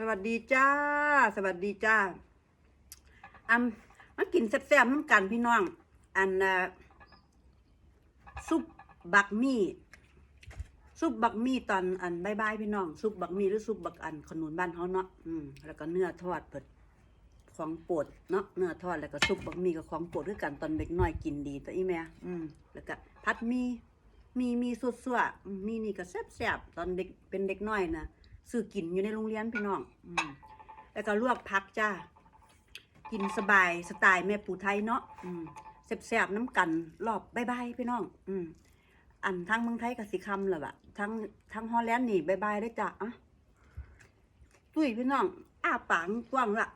สวัสดีจ้า สวัสดีจ้าอันมากินแซ่บๆน้ำกันพี่น้อง อันซุปบักมี่ซุปบักมี่ตอนอันบายๆพี่น้องซุปบักมี่หรือซุปบักอันขนุนบ้านเขาเนาะอืมแล้วก็เนื้อทอดเปิดของโปรดเนาะเนื้อทอดแล้วก็ซุปบักมี่กับของโปรดด้วยกันตอนเด็กน้อยกินดีตัวอีแม่อืมแล้วก็พัดมีมีมีสุดๆมมีนี่ก็แซ่บๆตอนเด็กเป็นเด็กน้อยนะ ซื้อกินอยู่ในโรงเรียนพี่น้อง อืมแล้วก็ลวกผักจ้า กินสบายสไตล์แม่ปู่ไทยเนาะอืมแซ่บๆน้ำกันรอบบายๆพี่น้อง อืมอันทั้งเมืองไทยกับสิคำแหละบะทั้งทั้งฮอลแลนด์นี่บายบายได้จ้ะอะตุ้ยพี่น้อง อ้าปากกว้างละ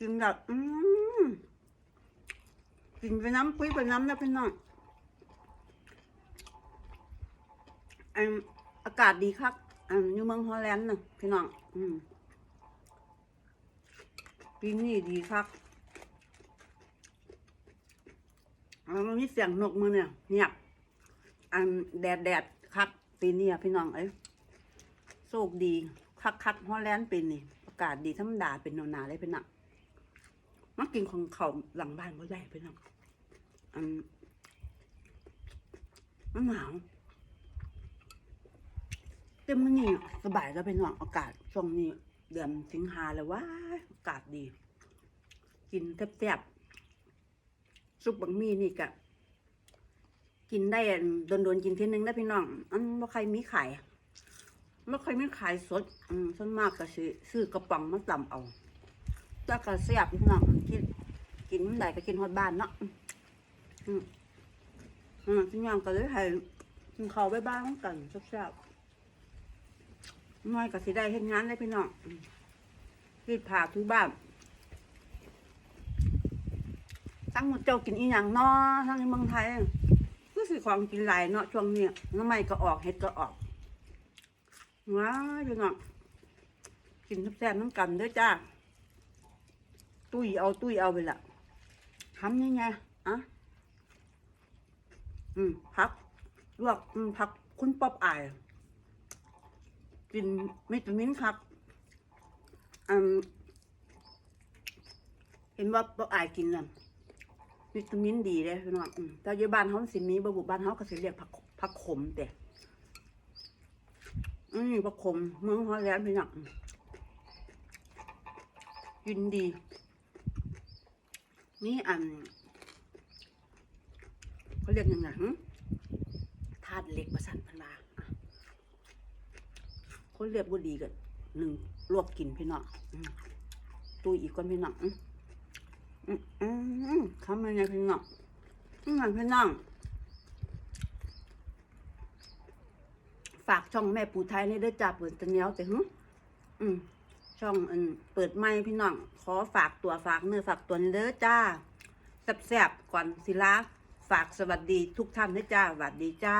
กินแบบอืมกินไปน้ำปุ้ยไปน้ำนะพี่น้องอันอากาศดีครับ อันอยู่เมืองฮอลแลนด์น่ะพี่น้องอืมปีนี้ดีครับแล้วมันมีเสียงนกมือเนี่ยเงียบอันแดดแดดคักปีนี้พี่น้องเอ้ยโชคดีคักคักฮอลแลนด์ปีนี้อากาศดีธรรมดาเป็นหนาวหนาเลยพี่น้องมากินของเขาหลังบ้านก็ได้พี่น้องอันมันหนาว เต็มมันนี่สบายแล้วพี่น้องอากาศช่วงนี้ เดือนสิงหาแล้วว้าอากาศดี กินแซ่บๆซุปบังมี่นี่กะกินได้โดนๆกินทีนึงได้พี่น้องอันว่าใครมีขายไม่ค่อยมีขายสด อืมส่วนมากก็ซื้อซื้อกระป๋องมาตำเอาแล้วก็เสียบพี่น้องกินกินมันได้ก็กินฮอดบ้านเนาะ อืมอืมพี่น้องก็เลยให้กินข้าวไปบ้านกันแซ่บๆ น้อยก็สิได้เฮ็ดงานได้พี่น้องรีดผ้าทุกบ้านทั้งหมดเจ้ากินอีหยังเนาะทั้งในเมืองไทยก็สิของกินหลายเนาะช่วงเนี้ยน้ำไม่ก็ออกเห็ดก็ออกว้าพี่น้องกินแซ่บน้ำกันเด้อจ้าตุ้ยเอาตุ้ยเอาไปละทำยังไงอะอืมพักลวกอืมพักคุณป๊อบอาย กินวิตามินครับอืมเห็นว่าป๊อบอายกินแล้ววิตามินดีเลยพี่น้องอืมแต่อยู่บ้านเขาสิมีบะบุบ้านเขาก็สิเรียกผักผักขมแต่อืมผักขมเมืองฮอลแลนด์พี่น้องกินดี นี่อันเขาเรียกยังไงหึธาตุเหล็กประสันพันลาอะ เขาเรียกว่าดีกันหนึ่งลวกกินพี่น้องตุยอีกคนพี่น้องทำยังไงพี่น้องนี่ไงพี่น้องฝากช่องแม่ปูไทยในี่ด้วยจ้าเปิดตะเหนียวแต่หึอืมช่องอันเปิดไม้พี่น้อง ขอฝากตัวฝากเนื้อฝากตัวนี่เด้อจ้าแซ่บๆก่อนสิลาฝากสวัสดีทุกท่านด้วยจ้าสวัสดีจ้า